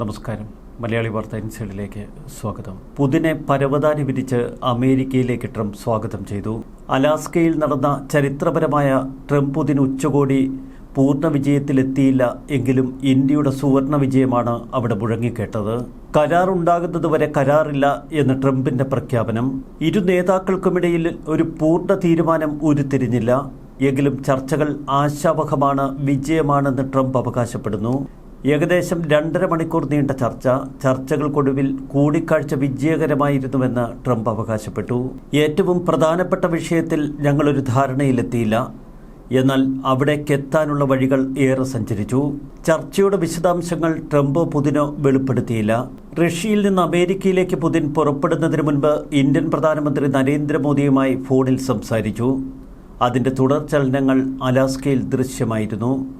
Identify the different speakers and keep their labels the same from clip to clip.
Speaker 1: നമസ്കാരം. മലയാളി വാർത്ത ഇൻസൈഡിലേക്ക് സ്വാഗതം. പുതിനെ പരവതാനി വിരിച്ച് അമേരിക്കയിലേക്ക് ട്രംപ് സ്വാഗതം ചെയ്തു. അലാസ്കയിൽ നടന്ന ചരിത്രപരമായ ട്രംപ് പുതിൻ ഉച്ചകോടി പൂർണ വിജയത്തിലെത്തിയില്ല എങ്കിലും ഇന്ത്യയുടെ സുവർണ വിജയമാണ് അവിടെ മുഴങ്ങിക്കേട്ടത്. കരാറുണ്ടാകുന്നതുവരെ കരാറില്ല എന്ന് ട്രംപിന്റെ പ്രഖ്യാപനം. ഇരു നേതാക്കൾക്കുമിടയിൽ ഒരു പൂർണ തീരുമാനം ഉരുത്തിരിഞ്ഞില്ല. എങ്കിലും ചർച്ചകൾ ആശാവഹമാണ് വിജയമാണെന്ന് ട്രംപ് അവകാശപ്പെടുന്നു. ഏകദേശം രണ്ടര മണിക്കൂർ നീണ്ട ചർച്ച. ചർച്ചകൾക്കൊടുവിൽ കൂടിക്കാഴ്ച വിജയകരമായിരുന്നുവെന്ന് ട്രംപ് അവകാശപ്പെട്ടു. ഏറ്റവും പ്രധാനപ്പെട്ട വിഷയത്തിൽ ഞങ്ങളൊരു ധാരണയിലെത്തിയില്ല. എന്നാൽ അവിടേക്കെത്താനുള്ള വഴികൾ ഏറെ സഞ്ചരിച്ചു. ചർച്ചയുടെ വിശദാംശങ്ങൾ ട്രംപ് പുതിനോ വെളിപ്പെടുത്തിയില്ല. റഷ്യയിൽ നിന്ന് അമേരിക്കയിലേക്ക് പുതിൻ പുറപ്പെടുന്നതിന് മുൻപ് ഇന്ത്യൻ പ്രധാനമന്ത്രി നരേന്ദ്രമോദിയുമായി ഫോണിൽ സംസാരിച്ചു. അതിന്റെ തുടർചലനങ്ങൾ അലാസ്കയിൽ ദൃശ്യമായിരുന്നു.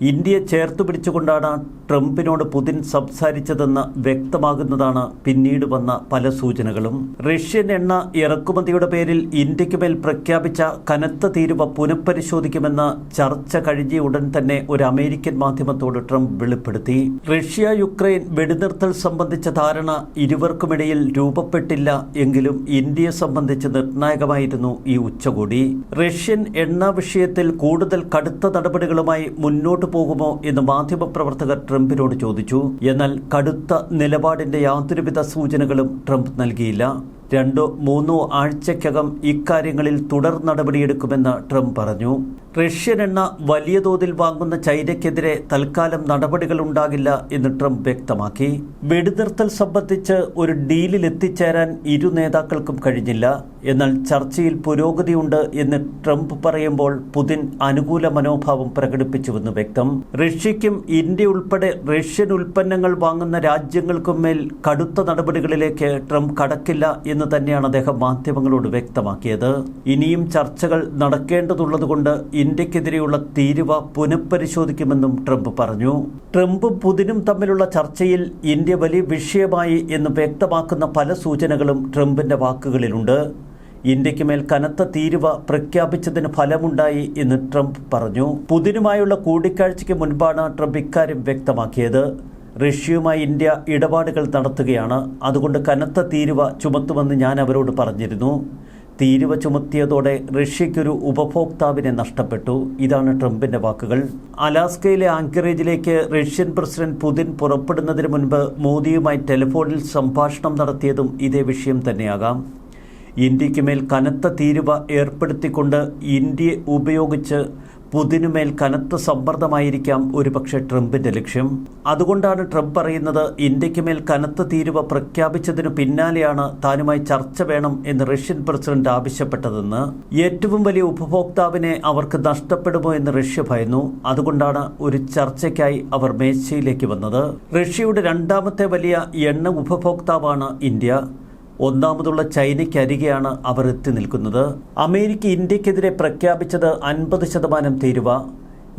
Speaker 1: ഇന്ത്യയെ ചേർത്ത് പിടിച്ചുകൊണ്ടാണ് ട്രംപിനോട് പുതിൻ സംസാരിച്ചതെന്ന് വ്യക്തമാകുന്നതാണ് പിന്നീട് വന്ന പല സൂചനകളും. റഷ്യൻ എണ്ണ ഇറക്കുമതിയുടെ പേരിൽ ഇന്ത്യയ്ക്ക് മേൽ പ്രഖ്യാപിച്ച കനത്ത തീരുവ പുനഃപരിശോധിക്കുമെന്ന് ചർച്ച കഴിഞ്ഞ ഉടൻ തന്നെ ഒരു അമേരിക്കൻ മാധ്യമത്തോട് ട്രംപ് വെളിപ്പെടുത്തി. റഷ്യ യുക്രൈൻ വെടിനിർത്തൽ സംബന്ധിച്ച ധാരണ ഇരുവർക്കുമിടയിൽ രൂപപ്പെട്ടില്ല എങ്കിലും ഇന്ത്യയെ സംബന്ധിച്ച് നിർണായകമായിരുന്നു ഈ ഉച്ചകോടി. റഷ്യൻ എണ്ണ വിഷയത്തിൽ കൂടുതൽ കടുത്ത നടപടികളുമായി മുന്നോട്ട് പോകുമോ എന്ന് മാധ്യമപ്രവർത്തകർ ട്രംപിനോട് ചോദിച്ചു. എന്നാൽ കടുത്ത നിലപാടിന്റെ യാതൊരുവിധ സൂചനകളും ട്രംപ് നൽകിയില്ല. രണ്ടോ മൂന്നോ ആഴ്ചയ്ക്കകം ഇക്കാര്യങ്ങളിൽ തുടർ നടപടിയെടുക്കുമെന്ന് ട്രംപ് പറഞ്ഞു. റഷ്യൻ എണ്ണ വലിയ തോതിൽ വാങ്ങുന്ന ചൈനയ്ക്കെതിരെ തൽക്കാലം നടപടികൾ ഉണ്ടാകില്ല എന്ന് ട്രംപ് വ്യക്തമാക്കി. വെടിനിർത്തൽ സംബന്ധിച്ച് ഒരു ഡീലിൽ എത്തിച്ചേരാൻ ഇരു നേതാക്കൾക്കും കഴിഞ്ഞില്ല. എന്നാൽ ചർച്ചയിൽ പുരോഗതിയുണ്ട് എന്ന് ട്രംപ് പറയുമ്പോൾ പുതിൻ അനുകൂല മനോഭാവം പ്രകടിപ്പിച്ചുവെന്ന് വ്യക്തം. റഷ്യയ്ക്കും ഇന്ത്യ ഉൾപ്പെടെ റഷ്യൻ ഉൽപ്പന്നങ്ങൾ വാങ്ങുന്ന രാജ്യങ്ങൾക്കും മേൽ കടുത്ത നടപടികളിലേക്ക് ട്രംപ് കടക്കില്ല എന്ന് തന്നെയാണ് അദ്ദേഹം മാധ്യമങ്ങളോട് വ്യക്തമാക്കിയത്. ഇനിയും ചർച്ചകൾ നടക്കേണ്ടതുള്ളതുകൊണ്ട് ഇന്ത്യക്കെതിരെയുള്ള തീരുവ പുനഃപരിശോധിക്കുമെന്നും ട്രംപ് പറഞ്ഞു. ട്രംപും പുതിനും തമ്മിലുള്ള ചർച്ചയിൽ ഇന്ത്യ വലിയ വിഷയമായി എന്ന് വ്യക്തമാക്കുന്ന പല സൂചനകളും ട്രംപിന്റെ വാക്കുകളിലുണ്ട്. ഇന്ത്യയ്ക്ക് മേൽ കനത്ത തീരുവ പ്രഖ്യാപിച്ചതിന് ഫലമുണ്ടായി എന്ന് ട്രംപ് പറഞ്ഞു. പുതിനുമായുള്ള കൂടിക്കാഴ്ചയ്ക്ക് മുൻപാണ് ട്രംപ് ഇക്കാര്യം വ്യക്തമാക്കിയത്. റഷ്യയുമായി ഇന്ത്യ ഇടപാടുകൾ നടത്തുകയാണ്. അതുകൊണ്ട് കനത്ത തീരുവ ചുമത്തുമെന്ന് ഞാൻ അവരോട് പറഞ്ഞിരുന്നു. തീരുവ ചുമത്തിയതോടെ റഷ്യയ്ക്കൊരു ഉപഭോക്താവിനെ നഷ്ടപ്പെട്ടു. ഇതാണ് ട്രംപിന്റെ വാക്കുകൾ. അലാസ്കയിലെ ആങ്കറേജിലേക്ക് റഷ്യൻ പ്രസിഡന്റ് പുതിൻ പുറപ്പെടുന്നതിന് മുൻപ് മോദിയുമായി ടെലിഫോണിൽ സംഭാഷണം നടത്തിയതും ഇതേ വിഷയം തന്നെയാകാം. ഇന്ത്യയ്ക്കുമേൽ മേൽ കനത്ത തീരുവ ഏർപ്പെടുത്തിക്കൊണ്ട് ഇന്ത്യയെ ഉപയോഗിച്ച് പുതിനുമേൽ കനത്ത സമ്മർദ്ദമായിരിക്കാം ഒരുപക്ഷെ ട്രംപിന്റെ ലക്ഷ്യം. അതുകൊണ്ടാണ് ട്രംപ് പറയുന്നത് ഇന്ത്യയ്ക്ക് മേൽ കനത്ത തീരുവ പ്രഖ്യാപിച്ചതിനു പിന്നാലെയാണ് താനുമായി ചർച്ച വേണം എന്ന് റഷ്യൻ പ്രസിഡന്റ് ആവശ്യപ്പെട്ടതെന്ന്. ഏറ്റവും വലിയ ഉപഭോക്താവിനെ അവർക്ക് നഷ്ടപ്പെടുമോ എന്ന് റഷ്യ ഭയന്നു. അതുകൊണ്ടാണ് ഒരു ചർച്ചയ്ക്കായി അവർ മേശയിലേക്ക് വന്നത്. റഷ്യയുടെ രണ്ടാമത്തെ വലിയ എണ്ണ ഉപഭോക്താവാണ് ഇന്ത്യ. ഒന്നാമതുള്ള ചൈനയ്ക്കരികെയാണ് അവർ എത്തി നിൽക്കുന്നത്. അമേരിക്ക ഇന്ത്യക്കെതിരെ പ്രഖ്യാപിച്ചത് അൻപത് ശതമാനം തീരുവ.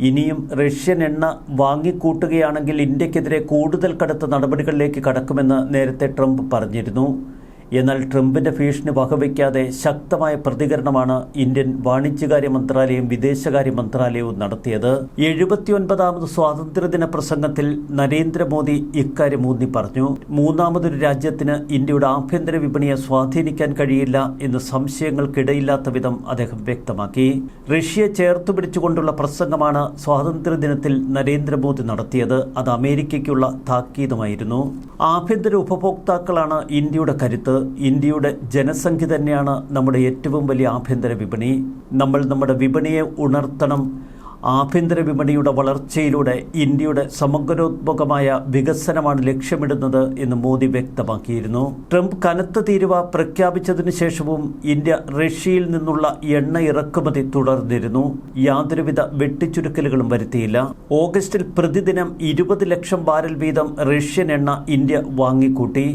Speaker 1: ഇനിയും റഷ്യൻ എണ്ണ വാങ്ങിക്കൂട്ടുകയാണെങ്കിൽ ഇന്ത്യക്കെതിരെ കൂടുതൽ കടുത്ത നടപടികളിലേക്ക് കടക്കുമെന്ന് നേരത്തെ ട്രംപ് പറഞ്ഞിരുന്നു. എന്നാൽ ട്രംപിന്റെ ഭീഷണി വകവയ്ക്കാതെ ശക്തമായ പ്രതികരണമാണ് ഇന്ത്യൻ വാണിജ്യകാര്യ മന്ത്രാലയം വിദേശകാര്യ മന്ത്രാലയവും നടത്തിയത്. എഴുപത്തിയൊൻപതാമത് സ്വാതന്ത്ര്യദിന പ്രസംഗത്തിൽ നരേന്ദ്രമോദി ഇക്കാര്യം ഊന്നി പറഞ്ഞു. മൂന്നാമതൊരു രാജ്യത്തിന് ഇന്ത്യയുടെ ആഭ്യന്തര വിപണിയെ സ്വാധീനിക്കാൻ കഴിയില്ല എന്ന് സംശയങ്ങൾക്കിടയില്ലാത്ത വിധം അദ്ദേഹം വ്യക്തമാക്കി. റഷ്യയെ ചേർത്തു പിടിച്ചുകൊണ്ടുള്ള പ്രസംഗമാണ് സ്വാതന്ത്ര്യദിനത്തിൽ നരേന്ദ്രമോദി നടത്തിയത്. അത് അമേരിക്കയ്ക്കുള്ള താക്കീതുമായിരുന്നു. ആഭ്യന്തര ഉപഭോക്താക്കളാണ് ഇന്ത്യയുടെ കരുത്ത്. ഇന്ത്യയുടെ ജനസംഖ്യ തന്നെയാണ് നമ്മുടെ ഏറ്റവും വലിയ ആഭ്യന്തര വിപണി. നമ്മൾ നമ്മുടെ വിപണിയെ ഉണർത്തണം. ആഭ്യന്തര വിപണിയുടെ വളർച്ചയിലൂടെ ഇന്ത്യയുടെ സമഗ്രോത്മകമായ വികസനമാണ് ലക്ഷ്യമിടുന്നത് എന്ന് മോദി വ്യക്തമാക്കിയിരുന്നു. ട്രംപ് കനത്ത തീരുവ പ്രഖ്യാപിച്ചതിനു ശേഷവും ഇന്ത്യ റഷ്യയിൽ നിന്നുള്ള എണ്ണ ഇറക്കുമതി തുടർന്നിരുന്നു. യാതൊരുവിധ വെട്ടിച്ചുരുക്കലുകളും വരുത്തിയില്ല. ഓഗസ്റ്റിൽ പ്രതിദിനം ഇരുപത് ലക്ഷം ബാരൽ വീതം റഷ്യൻ എണ്ണ ഇന്ത്യ വാങ്ങിക്കൂട്ടി.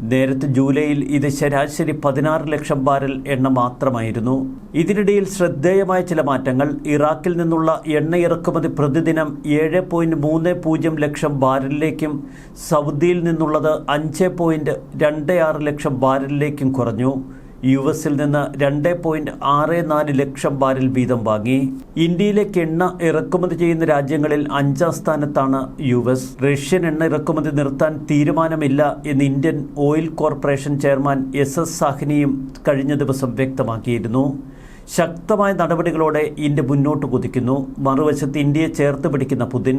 Speaker 1: നേരത്തെ ജൂലൈയിൽ ഇത് ശരാശരി പതിനാറ് ലക്ഷം ബാരൽ എണ്ണ മാത്രമായിരുന്നു. ഇതിനിടയിൽ ശ്രദ്ധേയമായ ചില മാറ്റങ്ങൾ. ഇറാഖിൽ നിന്നുള്ള എണ്ണ ഇറക്കുമതി പ്രതിദിനം ഏഴ് പോയിന്റ് മൂന്ന് പൂജ്യം ലക്ഷം ബാരലിലേക്കും സൗദിയിൽ നിന്നുള്ളത് അഞ്ച് പോയിന്റ് രണ്ട് ആറ് ലക്ഷം ബാരലിലേക്കും കുറഞ്ഞു. യു എസിൽ നിന്ന് രണ്ട് പോയിന്റ് ആറ് നാല് ലക്ഷം ബാരൽ വീതം വാങ്ങി. ഇന്ത്യയിലേക്ക് എണ്ണ ഇറക്കുമതി ചെയ്യുന്ന രാജ്യങ്ങളിൽ അഞ്ചാം സ്ഥാനത്താണ് യു എസ്. റഷ്യൻ എണ്ണ ഇറക്കുമതി നിർത്താൻ തീരുമാനമില്ല എന്ന് Indian oil corporation chairman S S സാഹ്നിയും കഴിഞ്ഞ ദിവസം വ്യക്തമാക്കിയിരുന്നു. ശക്തമായ നടപടികളോടെ ഇന്ത്യ മുന്നോട്ട് കുതിക്കുന്നു. മറുവശത്ത് ഇന്ത്യയെ ചേർത്ത് പിടിക്കുന്ന പുതിൻ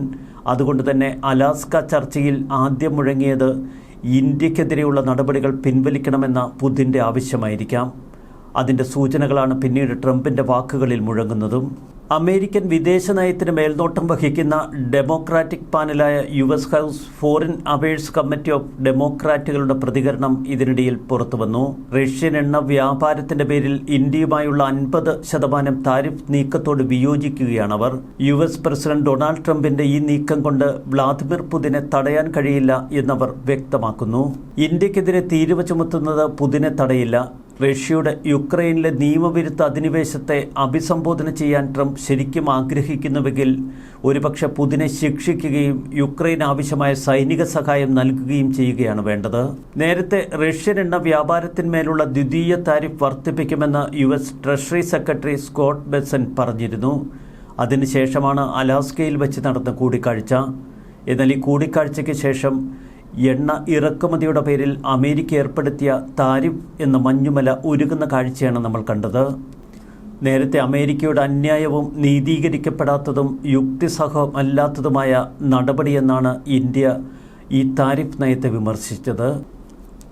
Speaker 1: അതുകൊണ്ട് തന്നെ അലാസ്ക ചർച്ചയിൽ ആദ്യം മുഴങ്ങിയത് ഇന്ത്യക്കെതിരെയുള്ള നടപടികൾ പിൻവലിക്കണമെന്ന പുതിന്റെ ആവശ്യമായിരിക്കാം. അതിന്റെ സൂചനകളാണ് പിന്നീട് ട്രംപിന്റെ വാക്കുകളിൽ മുഴങ്ങുന്നതും. അമേരിക്കൻ വിദേശ നയത്തിന് മേൽനോട്ടം വഹിക്കുന്ന democratic പാനലായ U S house foreign affairs committee of ഡെമോക്രാറ്റുകളുടെ പ്രതികരണം ഇതിനിടയിൽ പുറത്തുവന്നു. റഷ്യൻ എണ്ണ വ്യാപാരത്തിന്റെ പേരിൽ ഇന്ത്യയുമായുള്ള അൻപത് ശതമാനം താരിഫ് നീക്കത്തോട് വിയോജിക്കുകയാണവർ. യു എസ് പ്രസിഡന്റ് ഡൊണാൾഡ് ട്രംപിന്റെ ഈ നീക്കം കൊണ്ട് വ്ളാദിമിർ പുതിനെ തടയാൻ കഴിയില്ല എന്നവർ വ്യക്തമാക്കുന്നു. ഇന്ത്യക്കെതിരെ തീരുവ ചുമത്തുന്നത് പുതിനെ തടയില്ല. റഷ്യയുടെ യുക്രൈനിലെ നിയമവിരുദ്ധ അധിനിവേശത്തെ അഭിസംബോധന ചെയ്യാൻ ട്രംപ് ശരിക്കും ആഗ്രഹിക്കുന്നുവെങ്കിൽ ഒരുപക്ഷെ പുതിനെ ശിക്ഷിക്കുകയും യുക്രൈൻ ആവശ്യമായ സൈനിക സഹായം നൽകുകയും ചെയ്യുകയാണ് വേണ്ടത്. നേരത്തെ റഷ്യൻ എണ്ണ വ്യാപാരത്തിന്മേലുള്ള ദ്വിതീയ താരിഫ് വർദ്ധിപ്പിക്കുമെന്ന് U S treasury secretary Scott Bessent പറഞ്ഞിരുന്നു. അതിനുശേഷമാണ് അലാസ്കയിൽ വെച്ച് നടന്ന കൂടിക്കാഴ്ച. എന്നാൽ ഈ കൂടിക്കാഴ്ചയ്ക്ക് ശേഷം എണ്ണ ഇറക്കുമതിയുടെ പേരിൽ അമേരിക്ക ഏർപ്പെടുത്തിയ താരിഫ് എന്ന മഞ്ഞുമല ഉരുകുന്ന കാഴ്ചയാണ് നമ്മൾ കണ്ടത്. നേരത്തെ അമേരിക്കയുടെ അന്യായവും നീതീകരിക്കപ്പെടാത്തതും യുക്തിസഹമല്ലാത്തതുമായ നടപടിയെന്നാണ് ഇന്ത്യ ഈ താരിഫ് നയത്തെ വിമർശിച്ചത്.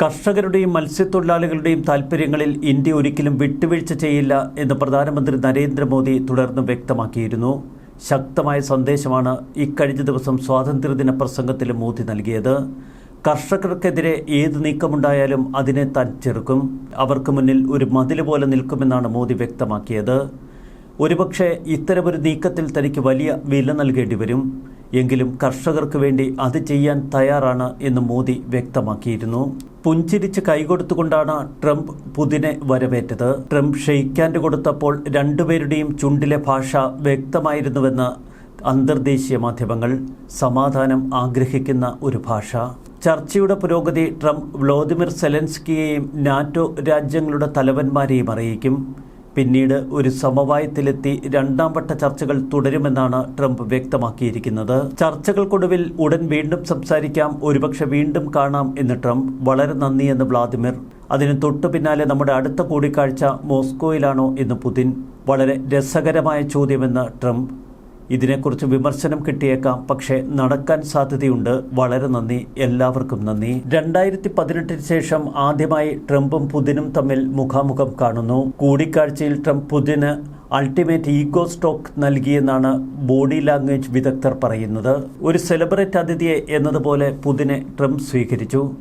Speaker 1: കർഷകരുടെയും മത്സ്യത്തൊഴിലാളികളുടെയും താൽപ്പര്യങ്ങളിൽ ഇന്ത്യ ഒരിക്കലും വിട്ടുവീഴ്ച ചെയ്യില്ല എന്ന് പ്രധാനമന്ത്രി നരേന്ദ്രമോദി തുടർന്ന് വ്യക്തമാക്കിയിരുന്നു. ശക്തമായ സന്ദേശമാണ് ഇക്കഴിഞ്ഞ ദിവസം സ്വാതന്ത്ര്യദിന പ്രസംഗത്തിൽ മോദി നൽകിയത്. കർഷകർക്കെതിരെ ഏത് നീക്കമുണ്ടായാലും അതിനെ താൻ ചെറുക്കും. അവർക്ക് മുന്നിൽ ഒരു മതിൽ പോലെ നിൽക്കുമെന്നാണ് മോദി വ്യക്തമാക്കിയത്. ഒരുപക്ഷെ ഇത്തരമൊരു നീക്കത്തിൽ തനിക്ക് വലിയ വില നൽകേണ്ടി വരും. എങ്കിലും കർഷകർക്ക് വേണ്ടി അത് ചെയ്യാൻ തയ്യാറാണ് എന്ന് മോദി വ്യക്തമാക്കിയിരുന്നു. പുഞ്ചിരിച്ച് കൈകൊടുത്തുകൊണ്ടാണ് ട്രംപ് പുതിനെ വരവേറ്റത്. ട്രംപ് ഷെയ്ക്കാൻഡ് കൊടുത്തപ്പോൾ രണ്ടുപേരുടെയും ചുണ്ടിലെ ഭാഷ വ്യക്തമായിരുന്നുവെന്ന് അന്തർദേശീയ മാധ്യമങ്ങൾ സമാധാനം ആഗ്രഹിക്കുന്ന ഒരു ഭാഷ. ചർച്ചയുടെ പുരോഗതി ട്രംപ് വ്ളോദിമിർ സെലൻസ്കിയെയും നാറ്റോ രാജ്യങ്ങളുടെ തലവന്മാരെയും അറിയിക്കും. പിന്നീട് ഒരു സമവായത്തിലെത്തി രണ്ടാം വട്ട ചർച്ചകൾ തുടരുമെന്നാണ് ട്രംപ് വ്യക്തമാക്കിയിരിക്കുന്നത്. ചർച്ചകൾക്കൊടുവിൽ ഉടൻ വീണ്ടും സംസാരിക്കാം ഒരുപക്ഷെ വീണ്ടും കാണാം എന്ന് ട്രംപ്. വളരെ നന്ദിയെന്ന് വ്ളാദിമിർ. അതിന് തൊട്ടു പിന്നാലെ നമ്മുടെ അടുത്ത കൂടിക്കാഴ്ച മോസ്കോയിലാണോ എന്ന് പുതിൻ. വളരെ രസകരമായ ചോദ്യമെന്ന് ട്രംപ് ഇതിനെക്കുറിച്ച് വിമർശനം കിട്ടിയേക്കാം. പക്ഷേ നടക്കാൻ സാധ്യതയുണ്ട്. വളരെ നന്ദി. എല്ലാവർക്കും നന്ദി. രണ്ടായിരത്തി പതിനെട്ടിന് ശേഷം ആദ്യമായി ട്രംപും പുതിനും തമ്മിൽ മുഖാമുഖം കാണുന്നു. കൂടിക്കാഴ്ചയിൽ ട്രംപ് പുതിന് അൾട്ടിമേറ്റ് ഈഗോ സ്റ്റോക്ക് നൽകിയെന്നാണ് ബോഡി ലാംഗ്വേജ് വിദഗ്ധർ പറയുന്നത്. ഒരു സെലിബ്രേറ്റ് അതിഥിയെ എന്നതുപോലെ പുതിനെ ട്രംപ് സ്വീകരിച്ചു.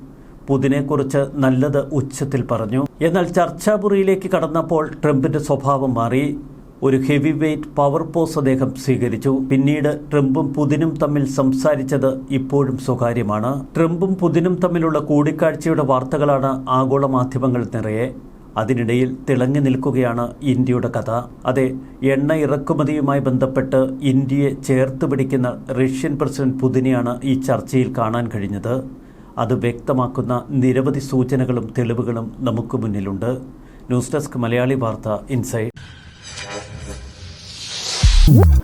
Speaker 1: പുതിനെക്കുറിച്ച് നല്ലത് ഉച്ചത്തിൽ പറഞ്ഞു. എന്നാൽ ചർച്ചാപുറിയിലേക്ക് കടന്നപ്പോൾ ട്രംപിന്റെ സ്വഭാവം മാറി. ഒരു ഹെവി വെയ്റ്റ് പവർ പോസ് അദ്ദേഹം സ്വീകരിച്ചു. പിന്നീട് ട്രംപും പുതിനും തമ്മിൽ സംസാരിച്ചത് ഇപ്പോഴും സ്വകാര്യമാണ്. ട്രംപും പുതിനും തമ്മിലുള്ള കൂടിക്കാഴ്ചയുടെ വാർത്തകളാണ് ആഗോള മാധ്യമങ്ങൾ നിറയെ. അതിനിടയിൽ തിളങ്ങി നിൽക്കുകയാണ് ഇന്ത്യയുടെ കഥ. അതെ എണ്ണ ഇറക്കുമതിയുമായി ബന്ധപ്പെട്ട് ഇന്ത്യയെ ചേർത്ത് പിടിക്കുന്ന റഷ്യൻ പ്രസിഡന്റ് പുതിനെയാണ് ഈ ചർച്ചയിൽ കാണാൻ കഴിഞ്ഞത്. അത് വ്യക്തമാക്കുന്ന നിരവധി സൂചനകളും തെളിവുകളും നമുക്ക് മുന്നിലുണ്ട്. ന്യൂസ് ഡെസ്ക് മലയാളി വാർത്ത ഇൻസൈഡ്. Woo!